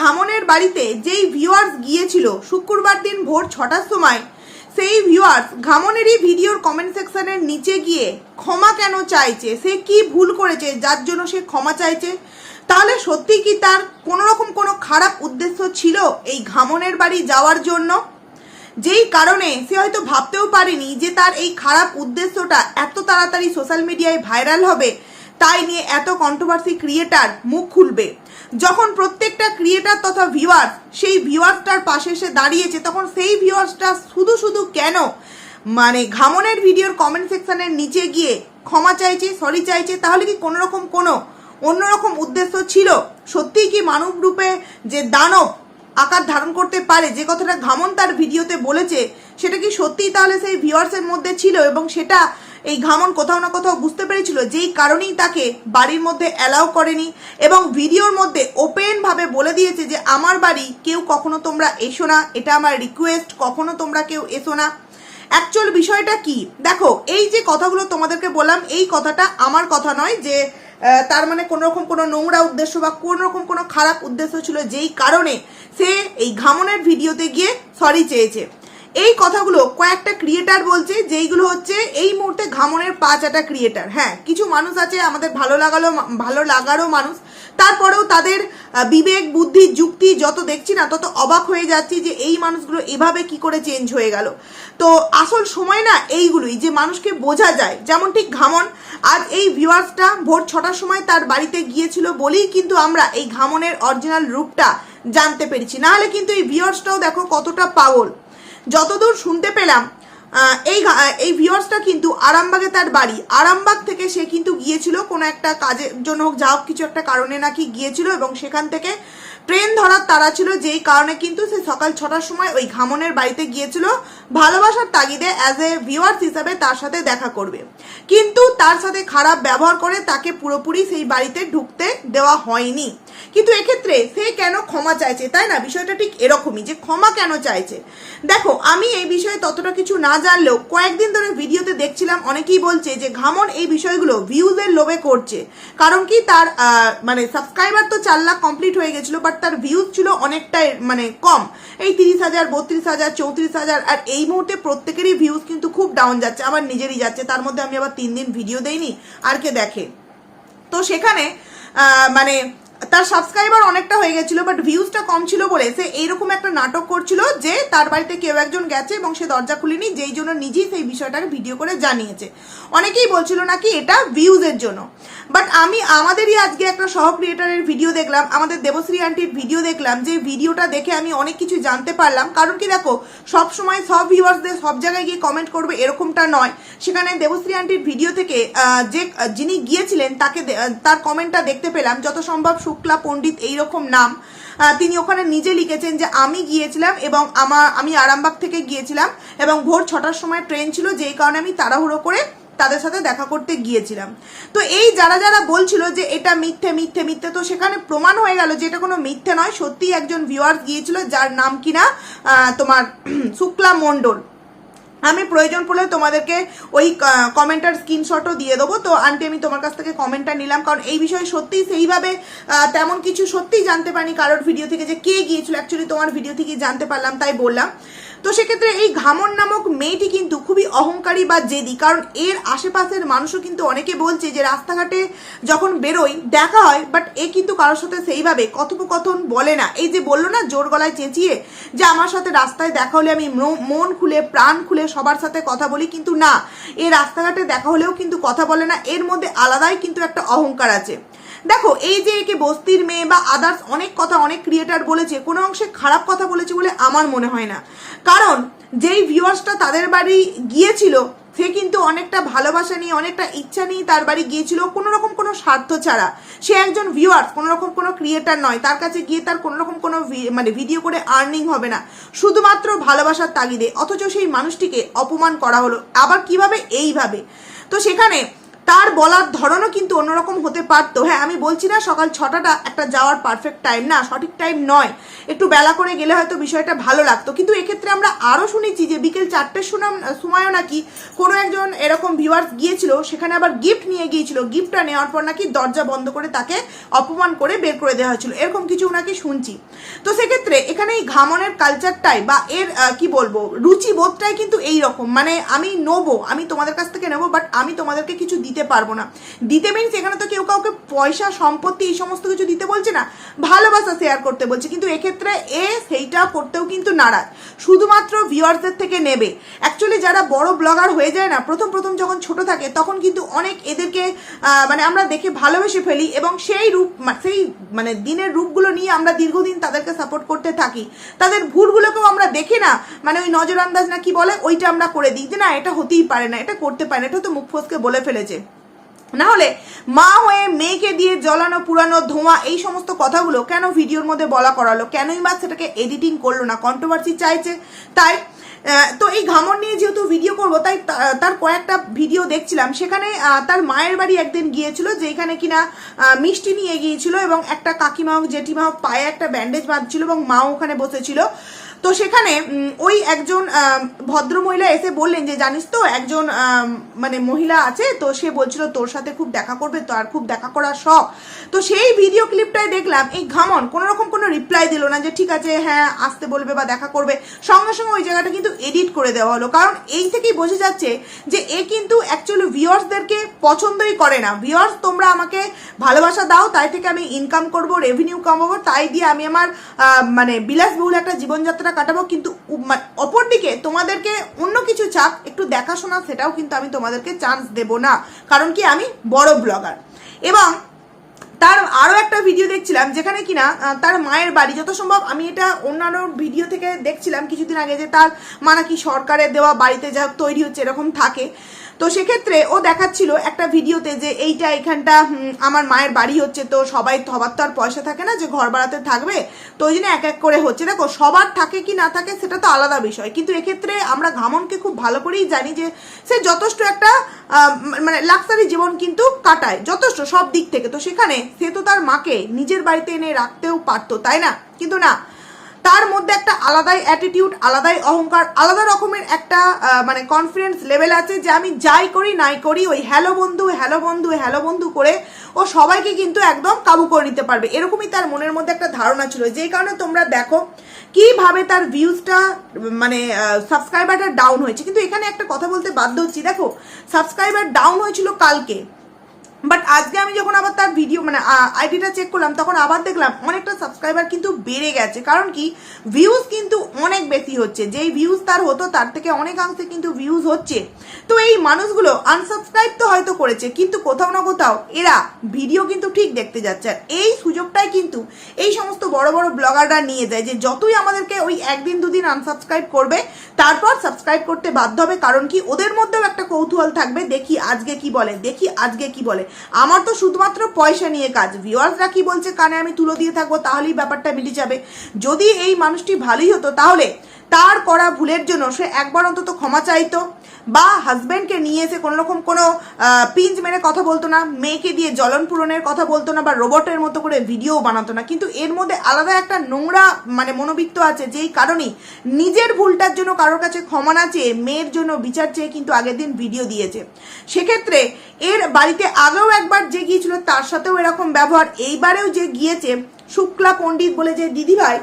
ঘামনের বাড়িতে যেই ভিউয়ার্স গিয়েছিল শুক্রবার দিন ভোর ছটার সময়, সেই ভিউয়ার্স ঘামনেরই ভিডিওর কমেন্ট সেকশনের নিচে গিয়ে ক্ষমা কেন চাইছে? সে কি ভুল করেছে? যার জন্য সে ক্ষমা চাইছে? তাহলে সত্যি কি তার কোনো রকম কোনো খারাপ উদ্দেশ্য ছিল এই ঘামনের বাড়ি যাওয়ার জন্য? যেই কারণে সে হয়তো ভাবতেও পারেনি যে তার এই খারাপ উদ্দেশ্যটা এত তাড়াতাড়ি সোশ্যাল মিডিয়ায় ভাইরাল হবে তাই নিয়ে এত কন্ট্রোভার্সি ক্রিয়েটার মুখ খুলবে। যখন প্রত্যেকটা ক্রিয়েটার তথা ভিউয়ার্স সেই ভিউয়ার্সটার পাশে এসে দাঁড়িয়েছে, তখন সেই ভিউয়ার্সটা শুধু শুধু কেন? মানে ঘামনের ভিডিওর কমেন্ট সেকশনের নিচে গিয়ে ক্ষমা চাইছে সরি চাইছে, তাহলে কি কোনো রকম কোনো অন্যরকম উদ্দেশ্য ছিল? সত্যিই কি মানব রূপে যে দানব আকার ধারণ করতে পারে, যে কথাটা ঘামন তার ভিডিওতে বলেছে, সেটা কি সত্যিই তাহলে সেই ভিউয়ার্সের মধ্যে ছিল এবং সেটা এই ঘামন কোথাও না কোথাও বুঝতে পেরেছিল যেই কারণেই তাকে বাড়ির মধ্যে অ্যালাউ করেনি এবং ভিডিওর মধ্যে ওপেনভাবে বলে দিয়েছে যে, আমার বাড়ি কেউ কখনো তোমরা এসো না, এটা আমার রিকোয়েস্ট কখনো তোমরা কেউ এসো না। অ্যাকচুয়াল বিষয়টা কি? দেখো, এই যে কথাগুলো তোমাদেরকে বললাম, এই কথাটা আমার কথা নয় যে তার মানে কোনো রকম কোনো নোংরা উদ্দেশ্য বা কোনো রকম কোনো খারাপ উদ্দেশ্য ছিল যেই কারণে সে এই ঘামনের ভিডিওতে গিয়ে সরি চেয়েছে। এই কথাগুলো কয়েকটা ক্রিয়েটার বলছে, যেইগুলো হচ্ছে এই মুহূর্তে ঘামনের পাঁচ একটা ক্রিয়েটার হ্যাঁ কিছু মানুষ আছে, আমাদের ভালো লাগালো ভালো লাগারও মানুষ। তারপরেও তাদের বিবেক, বুদ্ধি, যুক্তি যত দেখছি না, তত অবাক হয়ে যাচ্ছি যে এই মানুষগুলো এভাবে কি করে চেঞ্জ হয়ে গেল। তো আসল সময় না এইগুলোই, যে মানুষকে বোঝা যায়। যেমন ঠিক ঘামন, আজ এই ভিউয়ার্সটা ভোর ছটার সময় তার বাড়িতে গিয়েছিল বলেই কিন্তু আমরা এই ঘামনের অরিজিনাল রূপটা জানতে পেরেছি। নাহলে কিন্তু এই ভিউয়ার্সটাও দেখো কতটা পাগল। যতদূর শুনতে পেলাম এই এই ভিউয়ার্সটা কিন্তু আরামবাগে তার বাড়ি। আরামবাগ থেকে সে কিন্তু গিয়েছিল কোনো একটা কাজের জন্য হোক, যা কিছু একটা কারণে নাকি গিয়েছিল এবং সেখান থেকে ট্রেন ধরার তারা ছিল, যেই কারণে কিন্তু সে সকাল ছটার সময় ওই ঘামনের বাড়িতে গিয়েছিল ভালোবাসার তাগিদে অ্যাজ এ ভিউয়ার্স হিসাবে তার সাথে দেখা করবে। কিন্তু তার সাথে খারাপ ব্যবহার করে তাকে পুরোপুরি সেই বাড়িতে ঢুকতে দেওয়া হয়নি। কিন্তু এক্ষেত্রে সে কেন ক্ষমা চাইছে, তাই না? বিষয়টা ঠিক এরকমই যে ক্ষমা কেন চাইছে। দেখো, আমি এই বিষয়ে ততটা কিছু না জানলেও কয়েকদিন ধরে ভিডিওতে দেখছিলাম, অনেকেই বলছে যে ঘামন এই বিষয়গুলো ভিউজের লোভে করছে। কারণ কি তার মানে সাবস্ক্রাইবার তো চার লাখ কমপ্লিট হয়ে গেছিল বাট তার ভিউজ ছিল অনেকটাই মানে কম। এই তিরিশ হাজার, বত্রিশ হাজার, চৌত্রিশ হাজার, আর এই মুহূর্তে প্রত্যেকেরই ভিউজ কিন্তু খুব ডাউন যাচ্ছে আমার নিজেরই যাচ্ছে। তার মধ্যে আমি আবার তিন দিন ভিডিও দেইনি, আর কে দেখে? তো সেখানে মানে তার সাবস্ক্রাইবার অনেকটা হয়ে গেছিল বাট ভিউজটা কম ছিল বলে সে এইরকম একটা নাটক করছিল যে তার বাড়িতে কেউ একজন গেছে এবং সে দরজা খুলেনি, যেই জন্য নিজেই সেই বিষয়টাকে ভিডিও করে জানিয়েছে। অনেকেই বলছিল নাকি এটা ভিউজের জন্য। বাট আমি, আমাদেরই আজকে একটা সহ ক্রিয়েটারের ভিডিও দেখলাম, আমাদের দেবশ্রী আন্টির ভিডিও দেখলাম, যে ভিডিওটা দেখে আমি অনেক কিছু জানতে পারলাম। কারণ কি দেখো, সব সময় সব ভিউয়ার্সদের সব জায়গায় গিয়ে কমেন্ট করবে এরকমটা নয়। সেখানে দেবশ্রী আন্টির ভিডিও থেকে যে, যিনি গিয়েছিলেন, তাকে তার কমেন্টটা দেখতে পেলাম। যত সম্ভব শুক্লা পণ্ডিত এইরকম নাম তিনি ওখানে নিজে লিখেছেন যে, আমি গিয়েছিলাম এবং আমার, আমি আরামবাগ থেকে গিয়েছিলাম এবং ভোর ছটার সময় ট্রেন ছিল, যেই কারণে আমি তাড়াহুড়ো করে তাদের সাথে দেখা করতে গিয়েছিলাম। তো এই যারা যারা বলছিল যে, এটা মিথ্যে মিথ্যে মিথ্যে, তো সেখানে প্রমাণ হয়ে গেল যে, এটা কোনো মিথ্যে নয়, সত্যিই একজন ভিউয়ার্স গিয়েছিল যার নাম কিনা তোমার শুক্লা মণ্ডল। আমি প্রয়োজন পড়লে তোমাদেরকে ওই কমেন্টার স্ক্রিনশটও দিয়ে দেবো। তো আন্টি আমি তোমার কাছ থেকে কমেন্টটা নিলাম, কারণ এই বিষয়ে সত্যিই সেইভাবে তেমন কিছু সত্যিই জানতে পারিনি কারোর ভিডিও থেকে যে কে গিয়েছিল। অ্যাকচুয়ালি তোমার ভিডিও থেকে জানতে পারলাম, তাই বললাম। তো সেক্ষেত্রে এই ঘামন নামক মেয়েটি কিন্তু খুবই অহংকারী বা জেদি, কারণ এর আশেপাশের মানুষও কিন্তু অনেকে বলছে যে রাস্তাঘাটে যখন বেরোই দেখা হয় বাট এ কিন্তু কারোর সাথে সেইভাবে কথোপকথন বলে না। এই যে বলল না, জোর গলায় চেঁচিয়ে যে আমার সাথে রাস্তায় দেখা হলে আমি মন খুলে, প্রাণ খুলে সবার সাথে কথা বলি, কিন্তু না, এ রাস্তাঘাটে দেখা হলেও কিন্তু কথা বলে না, এর মধ্যে আলাদাই কিন্তু একটা অহংকার আছে। দেখো, এই যে একে বস্তির মেয়ে বা আদার্স অনেক কথা অনেক ক্রিয়েটার বলেছে, কোনো অংশে খারাপ কথা বলেছে বলে আমার মনে হয় না। কারণ, যেই ভিউয়ার্সটা তাদের বাড়ি গিয়েছিল, সে কিন্তু অনেকটা ভালোবাসা নিয়ে, অনেকটা ইচ্ছা নিয়ে তার বাড়ি গিয়েছিল কোনো রকম কোনো স্বার্থ ছাড়া। সে একজন ভিউয়ার্স কোনো রকম কোনো ক্রিয়েটার নয়। তার কাছে গিয়ে তার কোনো রকম কোনো মানে ভিডিও করে আর্নিং হবে না। শুধুমাত্র ভালোবাসার তাগিদে, অথচ সেই মানুষটিকে অপমান করা হলো। আবার কীভাবে এইভাবে? তো সেখানে তার বলার ধরনও কিন্তু অন্যরকম হতে পারতো। হ্যাঁ আমি বলছি না সকাল ছটাটা একটা যাওয়ার পারফেক্ট টাইম না, সঠিক টাইম নয়। একটু বেলা করে গেলে হয়তো বিষয়টা ভালো লাগতো। কিন্তু এক্ষেত্রে আমরা আরও শুনেছি যে বিকেল চারটের সুনাম, সময়ও নাকি কোনো একজন এরকম ভিউয়ার্স গিয়েছিল, সেখানে আবার গিফট নিয়ে গিয়েছিল। গিফটটা নেওয়ার পর নাকি দরজা বন্ধ করে তাকে অপমান করে বের করে দেওয়া হয়েছিল। এরকম কিছু নাকি শুনছি। তো সেক্ষেত্রে এখানে এই ঘামনের কালচারটাই বা এর কি বলব, রুচিবোধটাই কিন্তু এই রকম মানে আমি নেব, আমি তোমাদের কাছ থেকে নেব বাট আমি তোমাদেরকে কিছু দিতে পারব না। দিতে মিনস এখানে তো কেউ কাউকে পয়সা, সম্পত্তি এই সমস্ত কিছু দিতে বলছে না, ভালোবাসা শেয়ার করতে বলছে। কিন্তু এক্ষেত্রে এ সেইটা করতেও কিন্তু নারাজ। শুধুমাত্র ভিউয়ার্সদের থেকে নেবে। অ্যাকচুয়ালি যারা বড় ব্লগার হয়ে যায় না, প্রথম প্রথম যখন ছোট থাকে, তখন কিন্তু অনেক এদেরকে মানে আমরা দেখে ভালোবেসে ফেলি এবং সেই রূপ সেই মানে দিনের রূপগুলো নিয়ে আমরা দীর্ঘদিন তাদেরকে সাপোর্ট করতে থাকি। তাদের ভুলগুলোকেও আমরা দেখে না মানে ওই নজর আন্দাজ না কি বলে, ওইটা আমরা করে দিই যে না, এটা হতেই পারে না, এটা করতে পারে না, এটা তো মুখ ফসকে বলে ফেলেছে। না হলে মা হয়ে মেয়েকে দিয়ে জ্বলানো, পুরানো ধোঁয়া, এই সমস্ত কথাগুলো কেন ভিডিওর মধ্যে বলা করালো? কেনই বা সেটাকে এডিটিং করল না? কন্ট্রোভার্সি চাইছে। তাই তো এই ঘামর নিয়ে যেহেতু ভিডিও করব, তাই তার কয়েকটা ভিডিও দেখছিলাম। সেখানে তার মায়ের বাড়ি একদিন গিয়েছিল, যেখানে কিনা মিষ্টি নিয়ে গিয়েছিল এবং একটা কাকিমা হোক, জেঠিমা হোক, পায়ে একটা ব্যান্ডেজ বাঁধছিল এবং মাও ওখানে বসেছিল। তো সেখানে ওই একজন আম, ভদ্রমহিলা এসে বললেন যে জানিস তো একজন মানে মহিলা আছে তো সে বলছিল তোর সাথে খুব দেখা করবে তো আর খুব দেখা করার শখ। তো সেই ভিডিও ক্লিপটাই দেখলাম এই ঘামন কোনো রকম কোনো রিপ্লাই দিল না যে ঠিক আছে হ্যাঁ আসতে বলবে বা দেখা করবে। সঙ্গে সঙ্গে ওই জায়গাটা কিন্তু এডিট করে দেওয়া হলো। কারণ এই থেকেই বোঝা যাচ্ছে যে এ কিন্তু অ্যাকচুয়ালি ভিউয়ার্সদেরকে পছন্দই করে না। ভিউয়ার্স তোমরা আমাকে ভালোবাসা দাও তাই থেকে আমি ইনকাম করব রেভিনিউ কামাবো তাই দিয়ে আমি আমার মানে বিলাসবহুল একটা জীবনযাত্রা কাটাবো, কিন্তু অপরদিকে তোমাদেরকে অন্য কিছু চাপ, একটু দেখাশোনা, সেটাও কিন্তু আমি তোমাদেরকে চান্স দেব না। কারণ কি? আমি বড় ব্লগার এবং তার আরও একটা ভিডিও দেখছিলাম, যেখানে কিনা তার মায়ের বাড়ি। যত সম্ভব আমি এটা অন্যান্য ভিডিও থেকে দেখছিলাম কিছুদিন আগে যে তার মা নাকি সরকারের দেওয়া বাড়িতে যা তৈরি হচ্ছে, এরকম থাকে। তো সেক্ষেত্রে ও দেখাচ্ছিল একটা ভিডিওতে যে এইটা এখানটা আমার মায়ের বাড়ি হচ্ছে, তো সবাই সবার তো আর পয়সা থাকে না, যে ঘর ভাড়াতে থাকবে, তো ওই জন্য এক এক করে হচ্ছে। দেখো, সবার থাকে কি না থাকে সেটা তো আলাদা বিষয়। কিন্তু এক্ষেত্রে আমরা ঘামনকে খুব ভালো করেই জানি যে সে যথেষ্ট একটা মানে লাক্সারি জীবন কিন্তু কাটায়, যথেষ্ট সব দিক থেকে। তো সেখানে সে তো তার মাকে নিজের বাড়িতে এনে রাখতেও পারতো, তাই না? কিন্তু না, তার মধ্যে একটা আলাদাই অ্যাটিটিউড আলাদাই অহংকার, আলাদা রকমের একটা মানে কনফিডেন্স লেভেল আছে যে আমি যাই করি, নাই করি, ওই হ্যালো বন্ধু হ্যালো বন্ধু হ্যালো বন্ধু করে ও সবাইকে কিন্তু একদম কাবু করে নিতে পারবে। এরকমই তার মনের মধ্যে একটা ধারণা ছিল। যেই কারণে তোমরা দেখো কীভাবে তার ভিউজটা মানে সাবস্ক্রাইবারটা ডাউন হয়েছে। কিন্তু এখানে একটা কথা বলতে বাধ্য হচ্ছি। দেখো সাবস্ক্রাইবার ডাউন হয়েছিল কালকে। বাট আজকে আমি যখন আবার তার ভিডিও মানে আইডিটা চেক করলাম, তখন আবার দেখলাম অনেকটা সাবস্ক্রাইবার কিন্তু বেড়ে গেছে। কারণ কি? ভিউজ কিন্তু অনেক বেশি হচ্ছে। যেই ভিউজ তার হতো, তার থেকে অনেকাংশে কিন্তু ভিউজ হচ্ছে। তো এই মানুষগুলো আনসাবস্ক্রাইব তো হয়তো করেছে, কিন্তু কোথাও না কোথাও এরা ভিডিও কিন্তু ঠিক দেখতে যাচ্ছে। আর এই সুযোগটাই কিন্তু এই সমস্ত বড় বড় ব্লগাররা নিয়ে যায় যে যতই আমাদেরকে ওই একদিন, দুদিন আনসাবস্ক্রাইব করবে, তারপর সাবস্ক্রাইব করতে বাধ্য হবে। কারণ কি? ওদের মধ্যেও একটা কৌতূহল থাকবে, দেখি আজকে কি বলে, দেখি আজকে কি বলে। আমার তো শুধুমাত্র পয়সা নিয়ে কাজ। ভিওয়ার্সরা কি বলছে, কানে আমি তুলো দিয়ে থাকব, তাহলেই ব্যাপারটা মিটে যাবে। যদি এই মানুষটি ভালোই হতো, তাহলে তার করা ভুলের জন্য সে একবার অন্তত ক্ষমা চাইতো। বা হাজব্যান্ডকে নিয়ে এসে কোনো রকম কোনো পিঞ্চ মেরে কথা বলতো না, মেয়েকে দিয়ে জ্বলন পূরণের কথা বলতো না বা রোবটের মতো করে ভিডিও বানাতো না। কিন্তু এর মধ্যে আলাদা একটা নোংরা মানে মনোবিত্ত আছে যেই কারণেই নিজের ভুলটার জন্য কারোর কাছে ক্ষমা না চেয়ে মেয়ের জন্য বিচার চেয়ে কিন্তু আগের দিন ভিডিও দিয়েছে। সেক্ষেত্রে এর বাড়িতে আগেও একবার যে গিয়েছিল তার সাথেও এরকম ব্যবহার, এইবারেও যে গিয়েছে শুক্লা পণ্ডিত বলে যে দিদিভাই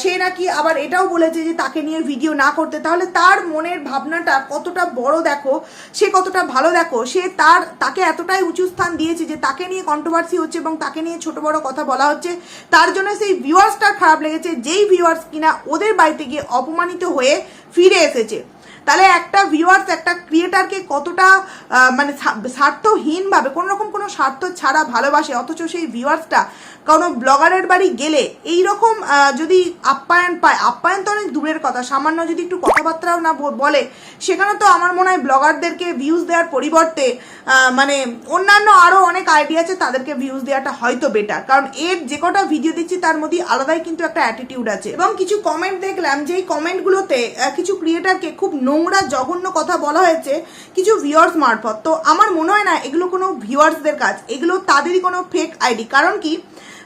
সে নাকি আবার এটাও বলেছে যে তাকে নিয়ে ভিডিও না করতে। তাহলে তার মনের ভাবনাটা কতটা বড় দেখো, সে কতটা ভালো দেখো, সে তার, তাকে এতটাই উঁচু স্থান দিয়েছে যে তাকে নিয়ে কন্ট্রোভার্সি হচ্ছে এবং তাকে নিয়ে ছোট বড় কথা বলা হচ্ছে। তার জন্য সেই ভিউয়ার্সটা খারাপ লেগেছে, যেই ভিউয়ার্স কিনা ওদের বাড়িতে গিয়ে অপমানিত হয়ে ফিরে এসেছে। তাহলে একটা ভিউয়ার্স একটা ক্রিয়েটারকে কতটা মানে স্বার্থহীনভাবে কোনো রকম কোনো স্বার্থ ছাড়া ভালোবাসে, অথচ সেই ভিউয়ার্সটা কোনো ব্লগারের বাড়ি গেলে এই রকম যদি আপ্যায়ন পায়, আপ্যায়ন তো অনেক দূরের কথা, সামান্য যদি একটু কথাবার্তাও না বলে, সেখানে তো আমার মনে হয় ব্লগারদেরকে ভিউজ দেওয়ার পরিবর্তে মানে অন্যান্য আরও অনেক আইডিয়া আছে, তাদেরকে ভিউজ দেওয়াটা হয়তো বেটার কারণ এর যে কটা ভিডিও দেখছি, তার মধ্যে আলাদাই কিন্তু একটা অ্যাটিটিউড আছে। এবং কিছু কমেন্ট দেখলাম, যেই কমেন্টগুলোতে কিছু ক্রিয়েটারকে খুব নো নোংরা জঘন্য কথা বলা হয়েছে কিছু ভিউয়ার্স মারফত। তো আমার মনে হয় না এগুলো কোনো ভিউয়ার্সদের কাজ, এগুলো তাদেরই কোনো ফেক আইডি কারণ কি?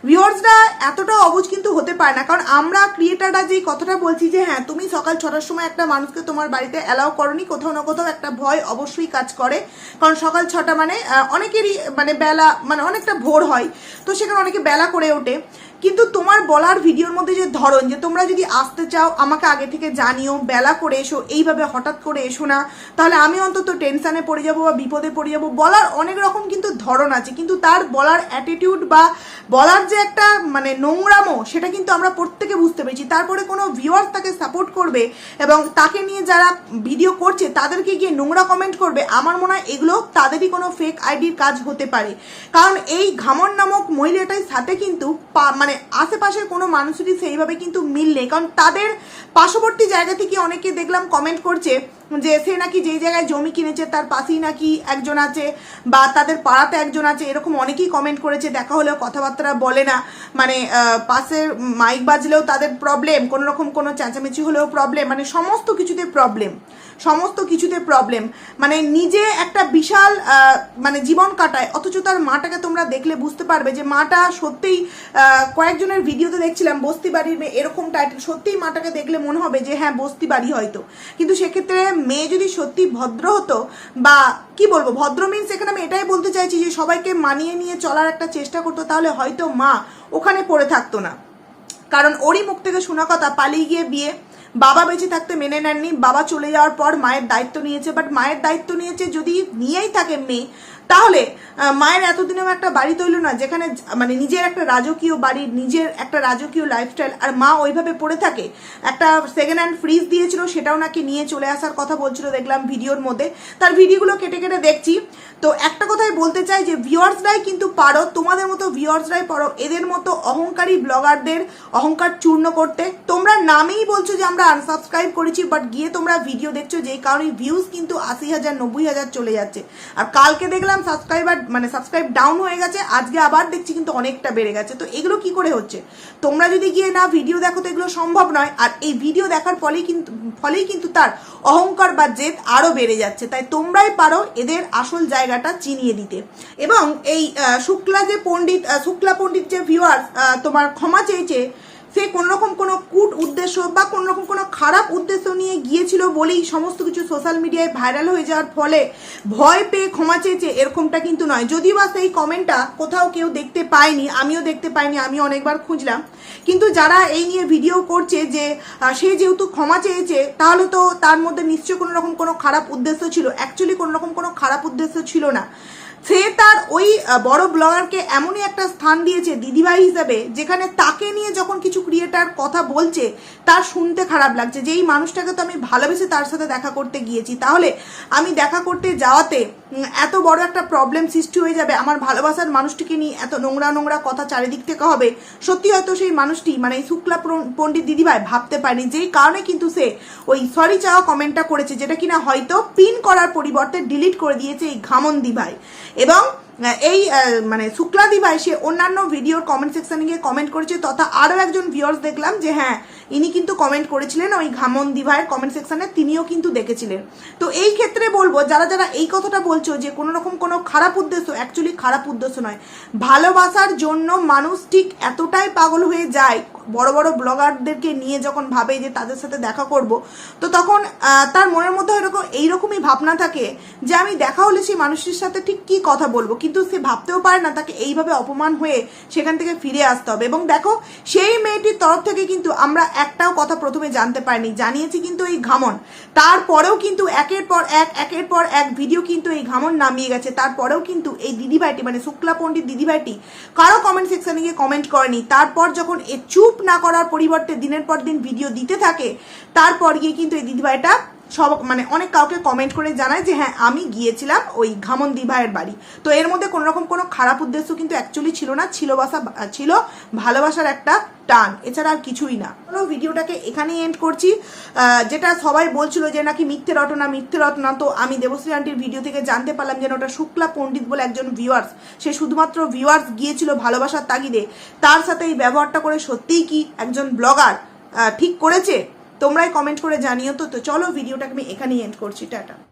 ভিউয়ার্সরা এতটা অবুজ কিন্তু হতে পারে না। কারণ আমরা ক্রিয়েটাররা যেই কথাটা বলছি যে হ্যাঁ তুমি সকাল ছটার সময় একটা মানুষকে তোমার বাড়িতে অ্যালাউ করনি, কোথাও না কোথাও একটা ভয় অবশ্যই কাজ করে। কারণ সকাল ছটা মানে অনেকেরই মানে বেলা মানে অনেকটা ভোর হয়। তো সেখানে অনেকে বেলা করে ওঠে। কিন্তু তোমার বলার ভিডিওর মধ্যে যে ধরন, যে তোমরা যদি আসতে চাও, আমাকে আগে থেকে জানিও, বেলা করে এসো, এইভাবে হঠাৎ করে এসো না, তাহলে আমি অন্তত টেনশানে পড়ে যাব বা বিপদে পড়ে যাব। বলার অনেক রকম কিন্তু ধরন আছে, কিন্তু তার বলার অ্যাটিটিউড বা বলার যে একটা মানে নোংরামো, সেটা কিন্তু আমরা প্রত্যেকে বুঝতে পেরেছি। তারপরে কোনো ভিউয়ার্স তাকে সাপোর্ট করবে এবং তাকে নিয়ে যারা ভিডিও করছে, তাদেরকে গিয়ে নোংরা কমেন্ট করবে, আমার মনে হয় এগুলো তাদেরই কোনো ফেক আইডির কাজ হতে পারে। কারণ এই ঘামন নামক মহিলাটার সাথে কিন্তু পা- মানে আশেপাশের কোনো মানুষেরই সেইভাবে কিন্তু মিল নেই। কারণ তাদের পার্শ্ববর্তী জায়গা থেকে অনেকে দেখলাম কমেন্ট করছে যে সে নাকি যেই জায়গায় জমি কিনেছে, তার পাশেই নাকি একজন আছে বা তাদের পাড়াতে একজন আছে, এরকম অনেকেই কমেন্ট করেছে, দেখা হলেও কথাবার্তা বলে না। মানে পাশের মাইক বাজলেও তাদের প্রবলেম কোনো রকম কোনো চেঁচামেচি হলেও প্রবলেম মানে সমস্ত কিছুতে প্রবলেম সমস্ত কিছুতে প্রবলেম মানে নিজে একটা বিশাল মানে জীবন কাটায়, অথচ তার মাটাকে তোমরা দেখলে বুঝতে পারবে যে মাটা সত্যিই কয়েকজনের ভিডিওতে দেখছিলাম, বস্তি বাড়ির এরকম টাইটেল সত্যিই মাটাকে দেখলে মনে হবে যে হ্যাঁ বস্তি বাড়ি হয়তো। কিন্তু সেক্ষেত্রে মেয়ে যদি সত্যি ভদ্র হতো বা কি বলব, ভদ্র মিনস এখানে আমি এটাই বলতে চাইছি যে সবাইকে মানিয়ে নিয়ে চলার একটা চেষ্টা করতো, তাহলে হয়তো মা ওখানে পড়ে থাকতো না। কারণ ওরই মুখ থেকে শোনা কথা, পালিয়ে গিয়ে বিয়ে, বাবা বেঁচে থাকতে মেনে নেননি, বাবা চলে যাওয়ার পর মায়ের দায়িত্ব নিয়েছে বাট মায়ের দায়িত্ব নিয়েছে যদি নিয়েই থাকে মেয়ে তাহলে মায়ের এতদিনেও একটা বাড়ি তৈল না, যেখানে মানে নিজের একটা রাজকীয় বাড়ি, নিজের একটা রাজকীয় লাইফস্টাইল আর মা ওইভাবে পড়ে থাকে। একটা সেকেন্ড হ্যান্ড ফ্রিজ দিয়েছিল, সেটাও নাকি নিয়ে চলে আসার কথা বলছিল, দেখলাম ভিডিওর মধ্যে। তার ভিডিওগুলো কেটে কেটে দেখছি। তো একটা কথাই বলতে চাই যে ভিউয়ার্সরাই কিন্তু পারো, তোমাদের মতো ভিউয়ার্সরাই পারো, এদের মতো অহংকারী ব্লগারদের অহংকার চূর্ণ করতে। তোমরা নামেই বলছো যে, আমরা আনসাবস্ক্রাইব করেছি বাট গিয়ে তোমরা ভিডিও দেখছ যেই কারণে ভিউজ কিন্তু আশি হাজার, নব্বই হাজার চলে যাচ্ছে। আর কালকে দেখলাম সাবস্ক্রাইবার মানে সাবস্ক্রাইব ডাউন হয়ে গেছে, আজকে আবার দেখছি কিন্তু অনেকটা বেড়ে গেছে। তো এগুলো কি করে হচ্ছে? তোমরা যদি গিয়ে না ভিডিও দেখো, তো এগুলো সম্ভব নয়। আর এই ভিডিও দেখার ফলেই কিন্তু ফলেই কিন্তু তার অহংকার বা জেদ আরও বেড়ে যাচ্ছে। তাই তোমরাই পারো এদের আসল জায়গাটা চিনিয়ে দিতে। এবং এই শুক্লা যে পণ্ডিত শুক্লা পণ্ডিত যে ভিউয়ার্স তোমার ক্ষমা চেয়েছে সে কোনোরকম কোনো কুট উদ্দেশ্য বা কোন রকম কোনো খারাপ উদ্দেশ্য নিয়ে গিয়েছিল বলেই সমস্ত কিছু সোশ্যাল মিডিয়ায় ভাইরাল হয়ে যাওয়ার ফলে ভয় পেয়ে ক্ষমা চেয়েছে এরকমটা কিন্তু নয়। যদিও বা সেই কমেন্টটা কোথাও কেউ দেখতে পায়নি, আমিও দেখতে পাইনি আমি অনেকবার খুঁজলাম। কিন্তু যারা এই নিয়ে ভিডিও করছে যে সে যেহেতু ক্ষমা চেয়েছে, তাহলে তো তার মধ্যে নিশ্চয়ই কোনো রকম কোনো খারাপ উদ্দেশ্য ছিল। অ্যাকচুয়ালি কোনো রকম কোনো খারাপ উদ্দেশ্য ছিল না। সে তার ওই বড় ব্লগারকে এমনই একটা স্থান দিয়েছে দিদিভাই হিসাবে, যেখানে তাকে নিয়ে যখন কিছু ক্রিয়েটার কথা বলছে, তার শুনতে খারাপ লাগছে যে, এই মানুষটাকে তো আমি ভালোবেসে তার সাথে দেখা করতে গিয়েছি। তাহলে আমি দেখা করতে যাওয়াতে এত বড় একটা প্রবলেম সৃষ্টি হয়ে যাবে। আমার ভালোবাসার মানুষটিকে নিয়ে এত নোংরা নোংরা কথা চারিদিক থেকে হবে। সত্যি হয়তো সেই মানুষটি মানে শুক্লা পণ্ডিত দিদিভাই ভাবতে পারেনি। যেই কারণে কিন্তু সে ওই সরি চাওয়া কমেন্টটা করেছে, যেটা কিনা হয়তো পিন করার পরিবর্তে ডিলিট করে দিয়েছে এই ঘামন দিভাই। এবং এই মানে শুক্লা দিভাই সে অন্যান্য ভিডিওর কমেন্ট সেকশনে গিয়ে কমেন্ট করেছে, তথা আরও একজন ভিউয়ার্স দেখলাম যে হ্যাঁ ইনি কিন্তু কমেন্ট করেছিলেন ওই ঘামন দিভাইয়ের কমেন্ট সেকশানে তিনিও কিন্তু দেখেছিলেন। তো এই ক্ষেত্রে বলব, যারা যারা এই কথাটা বলছো যে কোনো রকম কোনো খারাপ উদ্দেশ্য অ্যাকচুয়ালি খারাপ উদ্দেশ্য নয়, ভালোবাসার জন্য মানুষ ঠিক এতটাই পাগল হয়ে যায় বড় বড় ব্লগারদেরকে নিয়ে যখন ভাবে যে তাদের সাথে দেখা করব, তো তখন তার মনের মধ্যে এরকম, এইরকমই ভাবনা থাকে যে আমি দেখা হলে সেই মানুষটির সাথে ঠিক কি কথা বলব। কিন্তু সে ভাবতেও পারে না তাকে এইভাবে অপমান হয়ে সেখান থেকে ফিরে আসতে হবে। এবং দেখো, সেই মেয়েটির তরফ থেকে কিন্তু আমরা একটাও কথা প্রথমে জানতে পারিনি। জানিয়েছি কিন্তু এই ঘামন। তারপরেও কিন্তু একের পর এক, একের পর এক ভিডিও কিন্তু এই ঘামন নামিয়ে গেছে। তারপরেও কিন্তু এই দিদিভাইটি মানে শুক্লা পণ্ডিত দিদিভাইটি, কারও কমেন্ট সেকশনে গিয়ে কমেন্ট করেনি। তারপর যখন এ চুপ না করার পরিবর্তে দিনের পর দিন ভিডিও দিতে থাকে তারপর গিয়ে কিন্তু এই দিদিভাইটা সব মানে অনেক কাউকে কমেন্ট করে জানায় যে হ্যাঁ আমি গিয়েছিলাম ওই ঘামন্দি ভাইয়ের বাড়ি। তো এর মধ্যে কোনো রকম কোনো খারাপ উদ্দেশ্য কিন্তু অ্যাকচুয়ালি ছিল না, ছিল বাসা, ছিল ভালোবাসার একটা টান। এছাড়া আর কিছুই না। পুরো ভিডিওটাকে এখানেই এন্ড করছি। যেটা সবাই বলছিল যে, নাকি মিথ্যে রটনা মিথ্যে রটনা? তো আমি দেবশ্রী আন্টির ভিডিও থেকে জানতে পারলাম যেন ওটা শুক্লা পণ্ডিত বলে একজন ভিউয়ার্স সে শুধুমাত্র ভিউয়ার্স গিয়েছিল ভালোবাসার তাগিদে। তার সাথে এই ব্যবহারটা করে সত্যিই কি একজন ব্লগার ঠিক করেছে? তোমরাই কমেন্ট করে জানিও তো তো চলো ভিডিওটাকে আমি এখানেই এন্ড করছি টাটা।